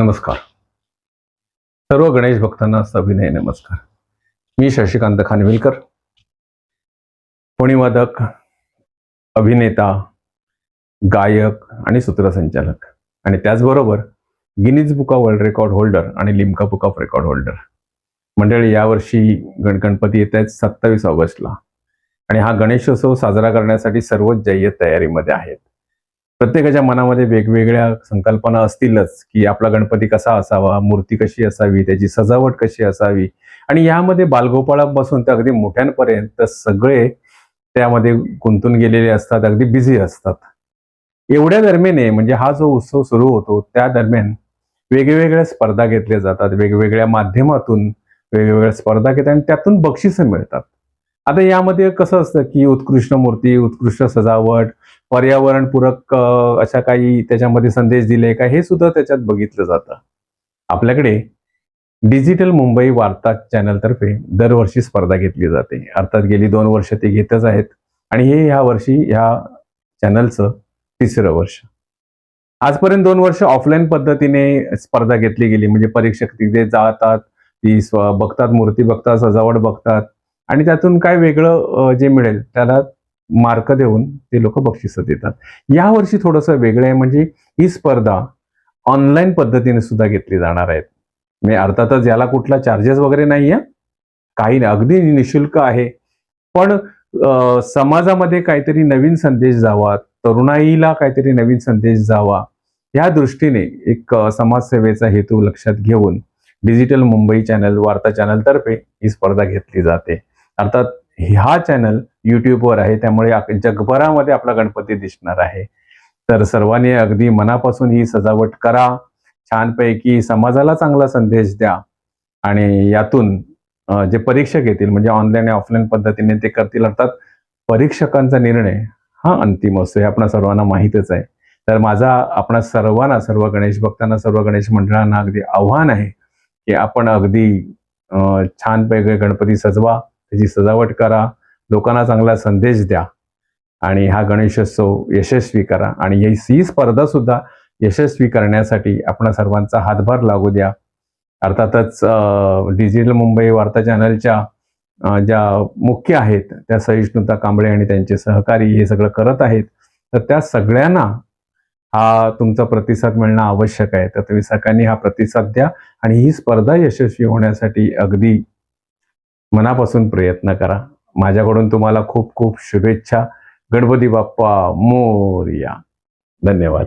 नमस्कार. सर्व गणेश भक्तांना सविनय नमस्कार. मी शशिकांत खानविलकर. कोणीवादक अभिनेता गायक आणि सूत्रसंचालक. आणि त्याचबरोबर Guinness book of world record holder आणि Limca book of record holder. मंडळी यावर्षी गण गणपती येत आहेत सत्तावीस ऑगस्टला. आणि हा गणेशोत्सव साजरा करण्यासाठी सर्वच जय्यत तयारीमध्ये आहेत. प्रत्येकाच्या मनामध्ये वेगवेगळ्या संकल्पना असतीलच की आपला गणपती कसा असावा मूर्ती कशी असावी त्याची सजावट कशी असावी. आणि यामध्ये बालगोपाळापासून ते अगदी मोठ्यांपर्यंत सगळे त्यामध्ये गुंतून गेलेले असतात अगदी बिझी असतात. एवढ्या दरम्याने म्हणजे हा जो उत्सव सुरू होतो त्या दरम्यान वेगवेगळ्या स्पर्धा घेतल्या जातात वेगवेगळ्या माध्यमातून वेगवेगळ्या स्पर्धा घेतात आणि त्यातून बक्षिसं मिळतात. आता यामध्ये कसं असतं की उत्कृष्ट मूर्ती उत्कृष्ट सजावट पर्यावरणपूरक अशा काही त्याच्यामध्ये संदेश दिले का हे सुद्धा त्याच्यात बघितलं जातं. आपल्याकडे डिजिटल मुंबई वार्ता चॅनलतर्फे दरवर्षी स्पर्धा घेतली जाते. अर्थात गेली दोन वर्ष ते घेतच आहेत. आणि हे ह्या वर्षी ह्या चॅनलचं तिसरं वर्ष. आजपर्यंत दोन वर्ष ऑफलाईन पद्धतीने स्पर्धा घेतली गेली. म्हणजे परीक्षक तिथे जातात ती स्व बघतात मूर्ती बघतात सजावट बघतात. आणि त्यातून काय वेगळं जे मिळेल त्याला मार्क देऊन ते लोक बक्षिसं देतात. यावर्षी थोडंसं वेगळं आहे म्हणजे ही स्पर्धा ऑनलाईन पद्धतीने सुद्धा घेतली जाणार आहेत म्हणजे अर्थातच याला कुठला चार्जेस वगैरे नाही आहे काही नाही अगदी निशुल्क आहे. पण समाजामध्ये काहीतरी नवीन संदेश जावा तरुणाईला काहीतरी नवीन संदेश जावा या दृष्टीने एक समाजसेवेचा हेतू लक्षात घेऊन डिजिटल मुंबई चॅनल वार्ता चॅनलतर्फे ही स्पर्धा घेतली जाते. अर्थात हा चॅनल युट्यूबवर आहे त्यामुळे जगभरामध्ये आपला गणपती दिसणार आहे. तर सर्वांनी अगदी मनापासून ही सजावट करा. छानपैकी समाजाला चांगला संदेश द्या. आणि यातून जे परीक्षक येतील म्हणजे ऑनलाईन आणि ऑफलाईन पद्धतीने ते करतील अर्थात परीक्षकांचा निर्णय हा अंतिम असतो हे आपणा सर्वांना माहीतच आहे. तर माझा आपणा सर्वांना सर्व गणेश भक्तांना सर्व गणेश मंडळांना अगदी आव्हान आहे की आपण अगदी छान छानपैकी गणपती सजवा. त्याची सजावट करा. लोकांना चांगला संदेश द्या. आणि हा गणेशोत्सव यशस्वी करा. आणि ही ही स्पर्धा सुद्धा यशस्वी करण्यासाठी आपण सर्वांचा हातभार लागू द्या. अर्थातच डिजिटल मुंबई वार्ता चॅनलच्या ज्या मुख्य आहेत त्या सहिष्णुता कांबळे आणि त्यांचे सहकारी हे सगळं करत आहेत. तर त्या सगळ्यांना हा तुमचा प्रतिसाद मिळणं आवश्यक आहे. तर तुम्ही सगळ्यांनी हा प्रतिसाद द्या आणि ही स्पर्धा यशस्वी होण्यासाठी अगदी मनापासून प्रयत्न करा. माझ्याकडून तुम्हाला खूप खूप शुभेच्छा. गणपती बाप्पा मोरया. धन्यवाद.